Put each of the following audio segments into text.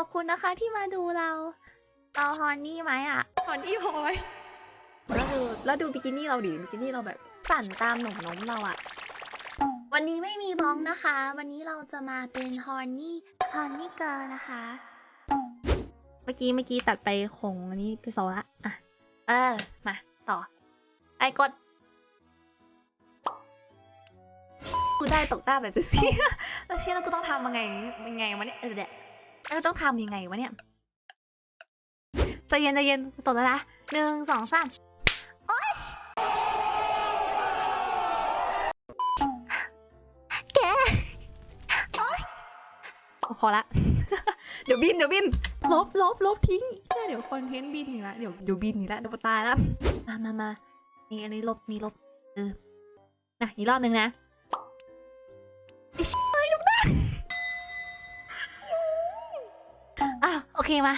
ขอบคุณนะคะที่มาดูเราเอาฮอนนี่ไหมอะถอนอีพอยแล้วดูแล้วดูบิกินี่เราดิบิกินี่เราแบบ สั่นตามหนุ่มน้มเราอะวันนี้ไม่มีบ้องนะคะ วันนี้เราจะมาเป็นฮอนนี่ฮอนนี่เกิร์ลนะคะ เมื่อกี้เมื่อกี้ตัดไปคงอันนี้ไปสองละอะเออ มา ต่อ ไอ้กดกูได้ตกหน้าแบบสิแล้วเชี่ยแล้วกูต้องทำยังไงยังไงวะเนี่ยเออเดี๋ยว เออต้องทำยังไงวะเนี่ยใจเย็นใจเย็นตกแล้วนะหนึ่งสองสามแกโอ๊ยพอละ เดี๋ยวบินเดี๋ยวบิน ลบลบลบทิ้งแค่เดี๋ยวคอนเทนต์บินอีกละเดี๋ยวเดี๋ยวบินอีกละเดี๋ยวตายแล้วมามามานี่อันนี้ลบนี่ลบเออนะอีกรอบหนึ่งนะไอ้เชี่ยเอ้ยลุกได้ เคมา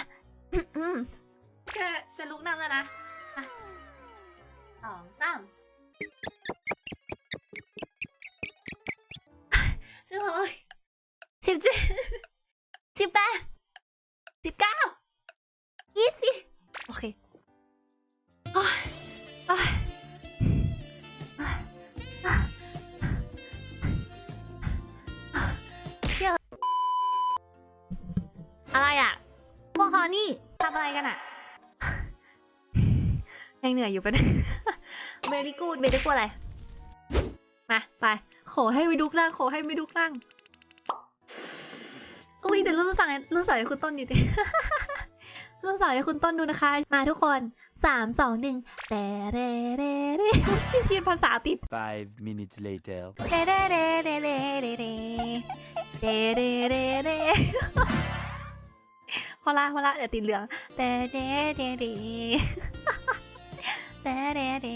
อืมอืมแกจะลุกนั่งแล้วนะอะสองสามสิบหกสิบเจ็ดสิบแปดสิบเก้ายี่สิบโอเคโอ้ยโอ้ยเชี่ยอะไรอะ พวกเขานี่ทำอะไรกันอะยังเหนื่อยอยู่ปะเนี่ยเบรี่กูดเบรี่กูดอะไร มา ไป ขอให้ไปดุกนั่งขอให้ไปดุกนั่งอุ้ยเดี๋ยวรู้สั่งรู้สั่งให้คุณต้นดิดิรู้สั่งให้คุณต้นดูนะคะ มาทุกคนสามสองหนึ่งแต่เรเรเรชินทีนภาษาติด Five minutes later. เรเรเรเรเรเรเรเรเรเรเร พอละพอละเดี๋ยวตีเหลืองแต่เดเดเดแต่เดเด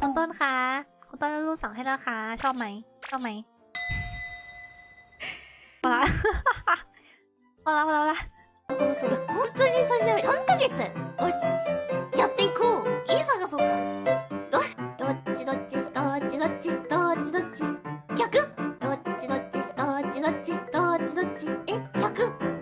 คุณต้นคะคุณต้นลูกสั่งให้แล้วคะชอบไหมชอบไหมพอละพอละพอละพอละโอ้สุดจริงจริงสามเดือนโอ้สยัดไปคู่อีซ่に最初は3ヶ月よしやっていこう家探そうかどどっちどっちどっちどっちどっちどっち逆どっちどっちどっちどっちどっちえ逆